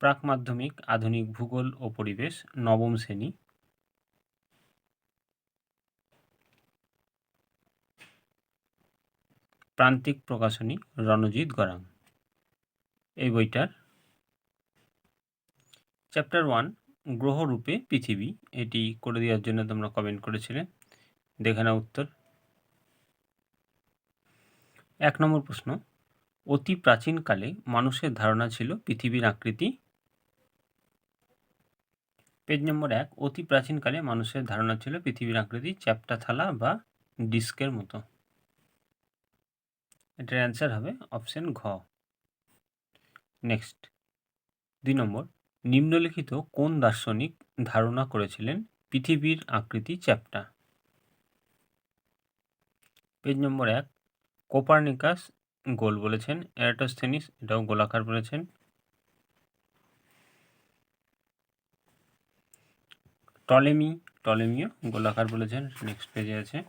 প্রাক মাধ্যমিক আধুনিক ভূগোল ও পরিবেশ, নবম শ্রেণি। প্রান্তিক প্রকাশনী, রণজিৎ গরাম এই বইটার চ্যাপ্টার ওয়ান, গ্রহরূপে পৃথিবী। এটি করে দেওয়ার জন্য তোমরা কমেন্ট করেছিলে। দেখে নাও উত্তর। এক নম্বর প্রশ্ন, অতি প্রাচীনকালে মানুষের ধারণা ছিল পৃথিবীর আকৃতি পেজ নম্বর এক, অতি প্রাচীনকালে মানুষের ধারণা ছিল পৃথিবীর আকৃতি চ্যাপ্টা থালা বা ডিস্কের মতো। এটার অ্যান্সার হবে অপশন ঘ। নেক্সট দুই নম্বর, নিম্নলিখিত কোন দার্শনিক ধারণা করেছিলেন পৃথিবীর আকৃতি চ্যাপ্টা? পেজ নম্বর এক, কোপার্নিকাস গোল বলেছেন, এরাটোস্থেনিস এটাও গোলাকার বলেছেন টলেমি, টলেমিও গোলাকার বলেছেন নেক্সট পেজে আছে।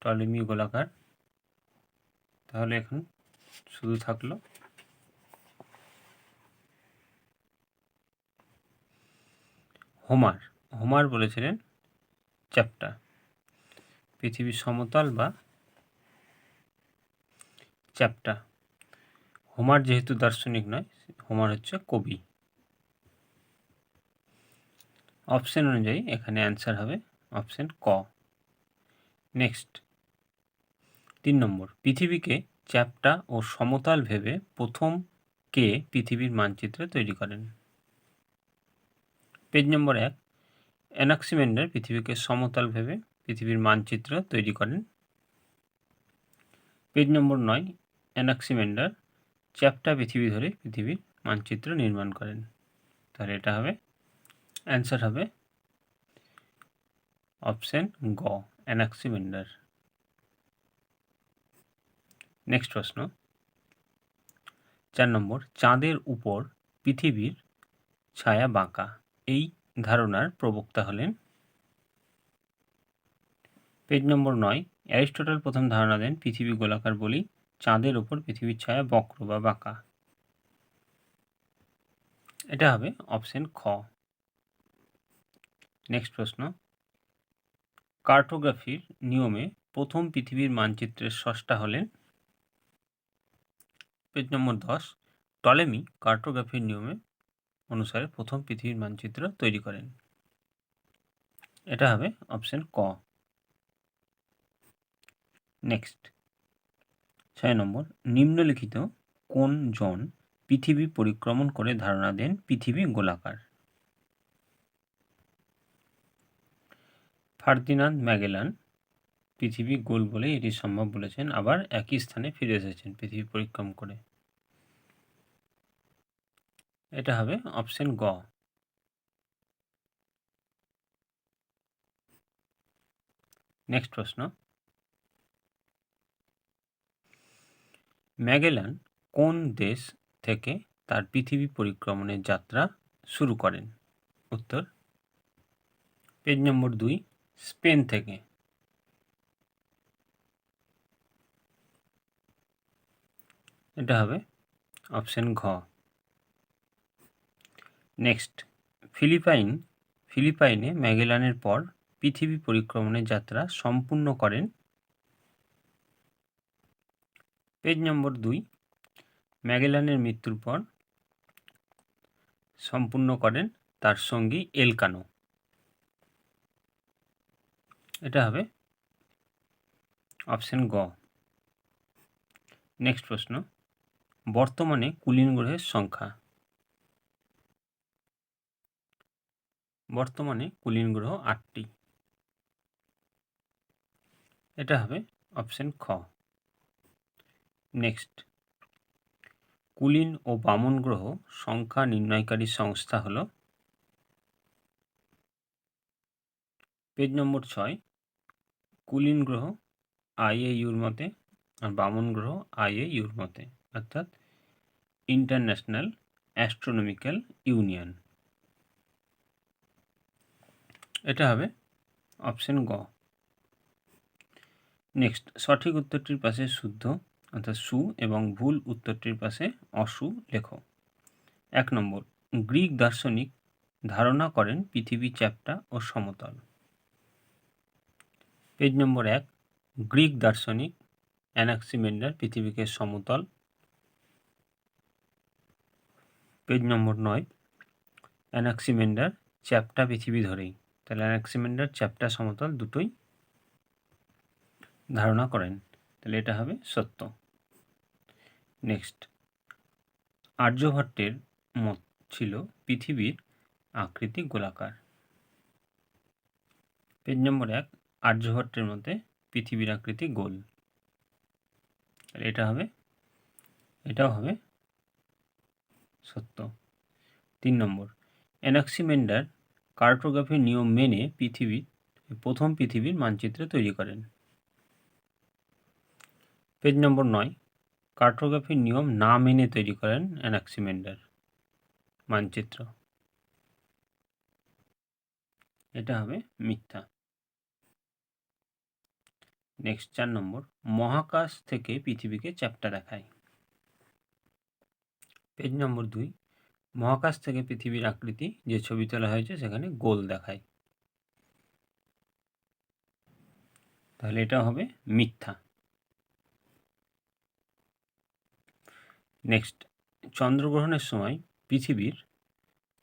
টলেমি গোলাকার। তাহলে এখন শুধু থাকল হোমার। হোমার বলেছিলেন চ্যাপ্টা। পৃথিবীর সমতল বা চ্যাপ্টা। হোমার যেহেতু দার্শনিক নয়, হোমার হচ্ছে কবি। অপশন অনুযায়ী এখানে অ্যান্সার হবে অপশন ক। নেক্সট তিন নম্বর, পৃথিবীকে চ্যাপ্টা ও সমতল ভেবে প্রথম কে পৃথিবীর মানচিত্র তৈরি করেন? পেজ নম্বর এক, অ্যানাক্সিমেন্ডার পৃথিবীকে সমতল ভেবে পৃথিবীর মানচিত্র তৈরি করেন। পেজ নম্বর নয়, অ্যানাক্সিমেন্ডার চ্যাপ্টা পৃথিবী ধরে পৃথিবীর মানচিত্র নির্মাণ করেন। তাহলে এটা হবে অ্যান্সার হবে। অপশন গ অ্যানাক্সিমেন্ডার নেক্সট প্রশ্ন। চার নম্বর, চাঁদের উপর পৃথিবীর ছায়া বাঁকা। এই ধারণার প্রবক্তা হলেন পেজ নম্বর নয়, অ্যারিস্টটল প্রথম ধারণা দেন পৃথিবী গোলাকার বলি, চাঁদের ওপর পৃথিবীর ছায়া বক্র বা বাঁকা। এটা হবে অপশন খ নেক্সট প্রশ্ন. কার্টোগ্রাফির নিয়মে প্রথম পৃথিবীর মানচিত্রের স্রষ্টা হলেন পেজ নম্বর দশ। টলেমি কার্টোগ্রাফির নিয়মে অনুসারে প্রথম পৃথিবীর মানচিত্র তৈরি করেন। এটা হবে অপশন ক। নেক্সট ছয় নম্বর। নিম্নলিখিত কোন জন পৃথিবী পরিক্রমণ করে ধারণা দেন পৃথিবী গোলাকার? ফার্দিনান্দ ম্যাগেলান পৃথিবী গোল বলে এটি সম্ভব বলেছেন, আবার একই স্থানে ফিরে এসেছেন পৃথিবী পরিক্রম করে। এটা হবে অপশন গ। নেক্সট প্রশ্ন। ম্যাগেলান কোন দেশ থেকে তার পৃথিবী পরিক্রমণের যাত্রা শুরু করেন? উত্তর, পেজ নম্বর দুই। স্পেন থেকে। এটা হবে অপশন ঘ। নেক্সট, ফিলিপাইন, ফিলিপাইনে ম্যাগেলানের পর পৃথিবী পরিক্রমণের যাত্রা সম্পূর্ণ করেন। পেজ নম্বর দুই, ম্যাগেলানের মৃত্যুর পর সম্পূর্ণ করেন তার সঙ্গী এলকানো। এটা হবে অপশন গ। নেক্সট প্রশ্ন, বর্তমানে কুলিন গ্রহের সংখ্যা। বর্তমানে কুলিন গ্রহ আটটি। এটা হবে অপশন খ। নেক্সট কুলিন ও বামন গ্রহ সংখ্যা নির্ণয়কারী সংস্থা হল পেজ নম্বর ছয় কুলিন গ্রহ আইএইউর মতে, আর বামন গ্রহ আইএইউর মতে, অর্থাৎ ইন্টারন্যাশনাল অ্যাস্ট্রোনমিক্যাল ইউনিয়ন। এটা হবে অপশন গ। নেক্সট, সঠিক উত্তরটির পাশে শুদ্ধ, অর্থাৎ সু এবং ভুল উত্তরটির পাশে অসু লেখো। এক নম্বর, গ্রিক দার্শনিক ধারণা করেন পৃথিবী চ্যাপ্টা ও সমতল। পেজ নম্বর এক, গ্রিক দার্শনিক অ্যানাক্সিমেন্ডার পৃথিবীকে সমতল। পেজ নম্বর নয়, অ্যানাক্সিমেন্ডার চ্যাপ্টা পৃথিবী ধরেই। তাহলে অ্যানাক্সিমেন্ডার চ্যাপ্টা সমতল দুটোই ধারণা করেন। তাহলে এটা হবে সত্য। নেক্সট, আর্যভট্টের মত ছিল পৃথিবীর আকৃতি গোলাকার। পেজ নম্বর এক আর্যভট্টের মতে পৃথিবীর আকৃতি গোল। এটা হবে, এটাও হবে সত্য। তিন নম্বর, অ্যানাক্সিমেন্ডার কার্টোগ্রাফির নিয়ম মেনে পৃথিবী, প্রথম পৃথিবীর মানচিত্র তৈরি করেন। পেজ নম্বর নয়, কার্টোগ্রাফির নিয়ম না মেনে তৈরি করেন অ্যানাক্সিমেন্ডার মানচিত্র। এটা হবে মিথ্যা। নেক্সট চার নম্বর, মহাকাশ থেকে পৃথিবীকে চ্যাপ্টা দেখায়। পেজ নম্বর দুই, মহাকাশ থেকে পৃথিবীর আকৃতি, যে ছবি তোলা হয়েছে সেখানে গোল দেখায়। তাহলে এটা হবে মিথ্যা। নেক্সট, চন্দ্রগ্রহণের সময় পৃথিবীর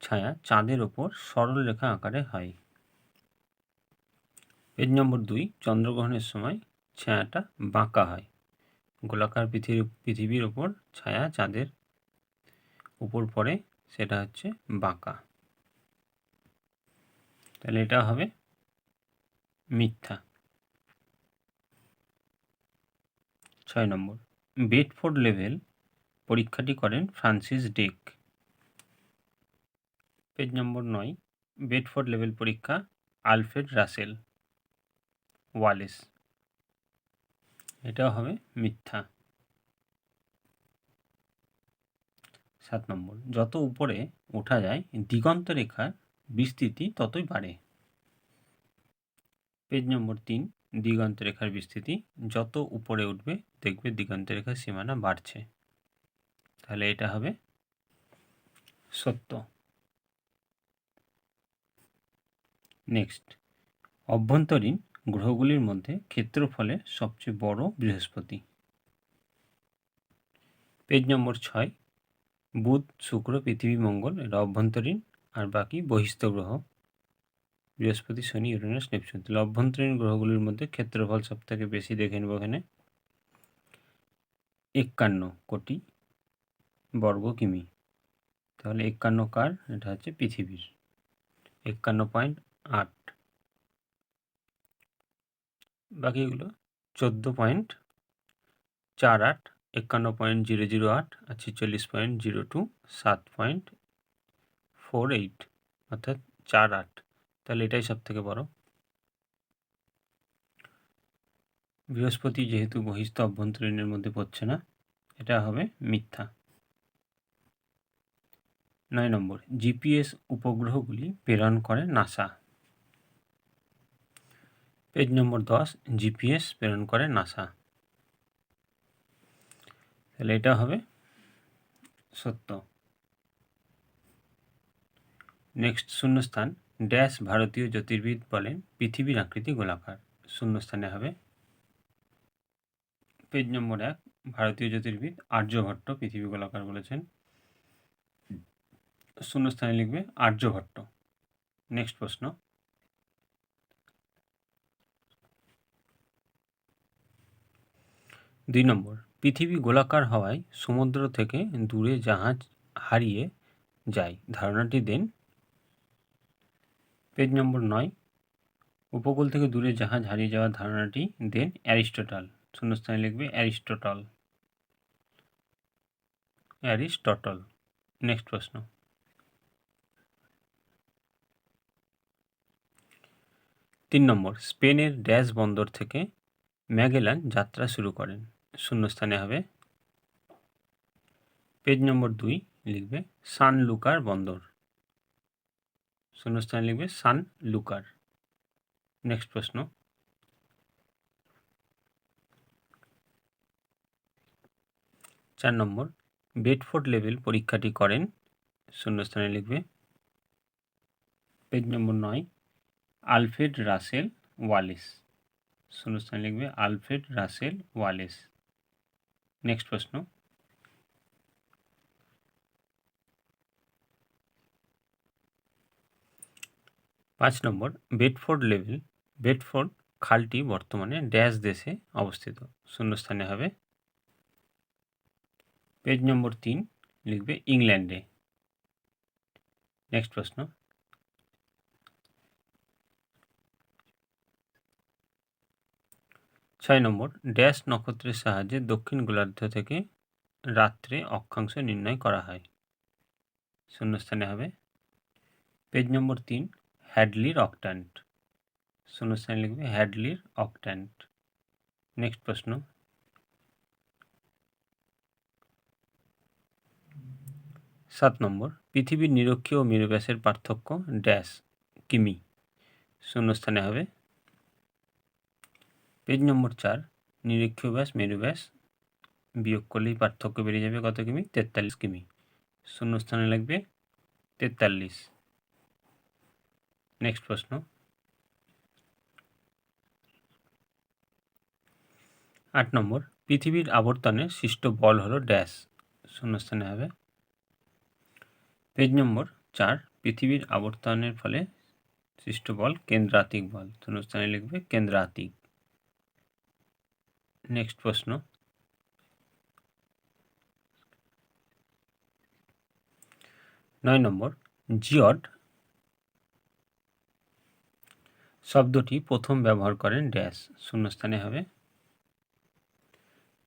ছায়া চাঁদের ওপর সরলরেখা আকারে হয়। পেজ নম্বর দুই, চন্দ্রগ্রহণের সময় ছায়াটা বাঁকা হয়। গোলাকার পৃথিবীর পৃথিবীর ওপর ছায়া চাঁদের উপর পড়ে সেটা হচ্ছে বাঁকা। তাহলে এটা হবে মিথ্যা। ছয় নম্বর, বেডফোর্ড লেভেল পরীক্ষাটি করেন ফ্রান্সিস ডেক। পেজ নম্বর নয়, বেডফোর্ড লেভেল পরীক্ষা আলফ্রেড রাসেল ওয়ালেস। এটাও হবে মিথ্যা। সাত নম্বর, যত উপরে ওঠা যায়, দিগন্ত রেখার বিস্তৃতি ততই বাড়ে। পেজ নম্বর তিন, দিগন্ত রেখার বিস্তৃতি, যত উপরে উঠবে, দেখবে দিগন্ত রেখার সীমানা বাড়ছে। তাহলে এটা হবে সত্য। নেক্সট, অভ্যন্তরীণ গ্রহগুলির মধ্যে ক্ষেত্রফলে সবচেয়ে বড় বৃহস্পতি। পেজ নম্বর ছয়, বুধ, শুক্র, পৃথিবী, মঙ্গল এটা অভ্যন্তরীণ আর বাকি বহিস্থ গ্রহ। বৃহস্পতি, শনি, ইউরেনাস, নেপচুন। তাহলে অভ্যন্তরীণ গ্রহগুলির মধ্যে ক্ষেত্রফল সব থেকে বেশি দেখে নেব এখানে। একান্ন কোটি বর্গ কিমি। তাহলে একান্ন কার? এটা হচ্ছে পৃথিবীর। একান্ন পয়েন্ট আট বাকিগুলো চোদ্দ পয়েন্ট চার আট, একান্ন পয়েন্ট জিরো জিরো আট আর ছেচল্লিশ পয়েন্ট জিরো টু, সাত পয়েন্ট ফোর এইট, অর্থাৎ চার আট। তাহলে এটাই সব থেকে বড়। বৃহস্পতি যেহেতু বহিস্থ অভ্যন্তরীণের মধ্যে পড়ছে না, এটা হবে মিথ্যা। নয় নম্বর, জিপিএস উপগ্রহগুলি প্রেরণ করে নাসা। পেজ নম্বর দশ জিপিএস প্রেরণ করে নাসা তাহলে এটা হবে সত্য। নেক্সট শূন্যস্থান ড্যাশ ভারতীয় জ্যোতির্বিদ বলেন, পৃথিবীর আকৃতি গোলাকার। শূন্যস্থানে হবে পেজ নম্বর এক, ভারতীয় জ্যোতির্বিদ আর্যভট্ট, পৃথিবী গোলাকার বলেছেন। শূন্যস্থানে লিখবে আর্যভট্ট। নেক্সট প্রশ্ন দুই নম্বর, পৃথিবী গোলাকার হওয়ায় সমুদ্র থেকে দূরে জাহাজ হারিয়ে যায়। ধারণাটি দেন। পেজ নম্বর নয়, উপকূল থেকে দূরে জাহাজ হারিয়ে যাওয়ার ধারণাটি দেন। অ্যারিস্টটল, শূন্যস্থানে লিখবে অ্যারিস্টটল। অ্যারিস্টটল নেক্সট প্রশ্ন। তিন নম্বর, স্পেনের ড্যাশ বন্দর থেকে ম্যাগেলান যাত্রা শুরু করেন। শূন্যস্থানে হবে। পেজ নম্বর দুই লিখবে, সান লুকার বন্দর। শূন্যস্থানে লিখবে, সান লুকার। নেক্সট প্রশ্ন। চার নম্বর, বেডফোর্ড লেভেল পরীক্ষাটি করেন। শূন্যস্থানে লিখবে। পেজ নম্বর নয়, আলফ্রেড রাসেল ওয়ালেস। শূন্যস্থানে লিখবে, আলফ্রেড রাসেল ওয়ালেস। নেক্সট প্রশ্ন. পাঁচ নম্বর, বেডফোর্ড লেভেল, বেডফোর্ড খালটি বর্তমানে ড্যাশ দেশে অবস্থিত। শূন্যস্থানে হবে। পেজ নম্বর তিন লিখবে ইংল্যান্ডে। নেক্সট প্রশ্ন। ছয় নম্বর, ড্যাশ নক্ষত্রের সাহায্যে দক্ষিণ গোলার্ধ থেকে রাত্রে অক্ষাংশ নির্ণয় করা হয়। শূন্যস্থানে হবে। পেজ নম্বর তিন হ্যাডলির অকট্যান্ট শূন্যস্থানে লিখবে হ্যাডলির অকট্যান্ট নেক্সট প্রশ্ন। সাত নম্বর, পৃথিবীর নিরক্ষীয় ও মেরুব্যাসের পার্থক্য ড্যাশ, কিমি। শূন্যস্থানে হবে। পেজ নম্বর চার নিরক্ষীয় ব্যাস, মেরু ব্যাস, বিয়োগ করলেই পার্থক্য বেরিয়ে যাবে কত কিমি? তেতাল্লিশ কিমি। শূন্যস্থানে লাগবে তেতাল্লিশ। নেক্সট প্রশ্ন। আট নম্বর, পৃথিবীর আবর্তনে সৃষ্ট বল হলো ড্যাশ। শূন্যস্থানে হবে। পেজ নম্বর চার, পৃথিবীর আবর্তনের ফলে সৃষ্ট বল কেন্দ্রাতিক বল। শূন্যস্থানে লিখবে কেন্দ্রাতিক। নেক্সট প্রশ্ন। নয় নম্বর জিয়ড শব্দটি প্রথম ব্যবহার করেন ড্যাশ, শূন্যস্থানে হবে।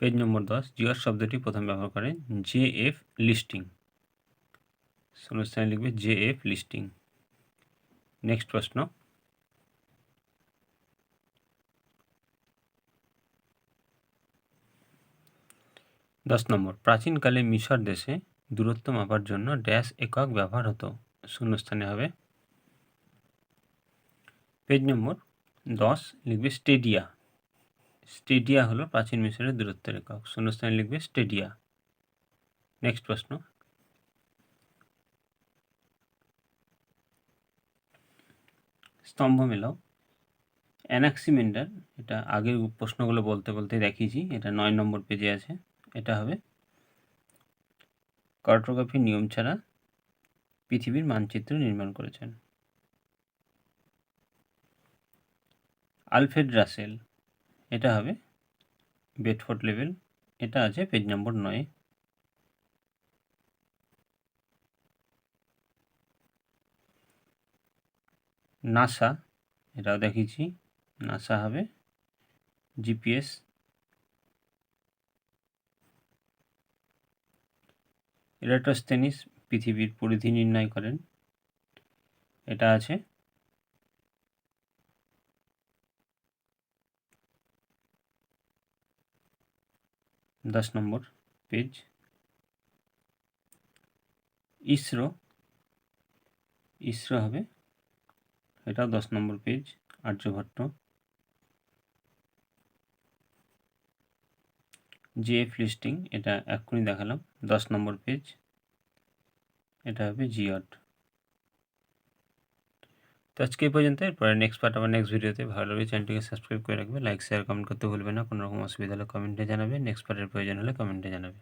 পেজ নম্বর দশ জিওর শব্দটি প্রথম ব্যবহার করেন জে এফ লিস্টিং। শূন্যস্থানে লিখবে জে এফ লিস্টিং। নেক্সট প্রশ্ন দশ নম্বর, প্রাচীনকালে মিশর দেশে দূরত্ব মাপার জন্য ড্যাশ একক ব্যবহার হতো। শূন্যস্থানে হবে। পেজ নম্বর, দশ লিখবে স্টেডিয়া। স্টেডিয়া হলো প্রাচীন মিশরের দূরত্বের একক। শূন্যস্থানে লিখবে স্টেডিয়া। নেক্সট প্রশ্ন। স্তম্ভ মেলাও। অ্যানাক্সিমেন্ডার এটা আগের প্রশ্নগুলো বলতে বলতে দেখিয়েছি, এটা নয় নম্বর পেজে আছে। এটা হবে। কার্টোগ্রাফির নিয়ম ছাড়া পৃথিবীর মানচিত্র নির্মাণ করেছেন। আলফ্রেড রাসেল, এটা হবে বেডফোর্ড লেভেল, এটা আছে পেজ নম্বর নয়। নাসা, এটাও দেখিয়েছি, নাসা হবে জিপিএস ইরাটোস্থেনিস পৃথিবীর পরিধি নির্ণয় করেন। এটা আছে। দশ নম্বর পেজ। ইসরো। ইসরো হবে। এটাও দশ number page, Aryabhata. G F listing এটা এক্ষুনি দেখালাম। দশ নম্বর পেজ এটা হবে জিওট তো আজকে এই পর্যন্ত, এরপরে নেক্সট পার্ট আবার নেক্সট ভিডিওতে ভালো লাগবে চ্যানেলটিকে সাবস্ক্রাইব করে রাখবে। লাইক শেয়ার কমেন্ট করতে ভুলবে না। কোনো রকম অসুবিধা হলে কমেন্টে জানাবে। নেক্সট পার্টের প্রয়োজন হলে কমেন্টে জানাবে।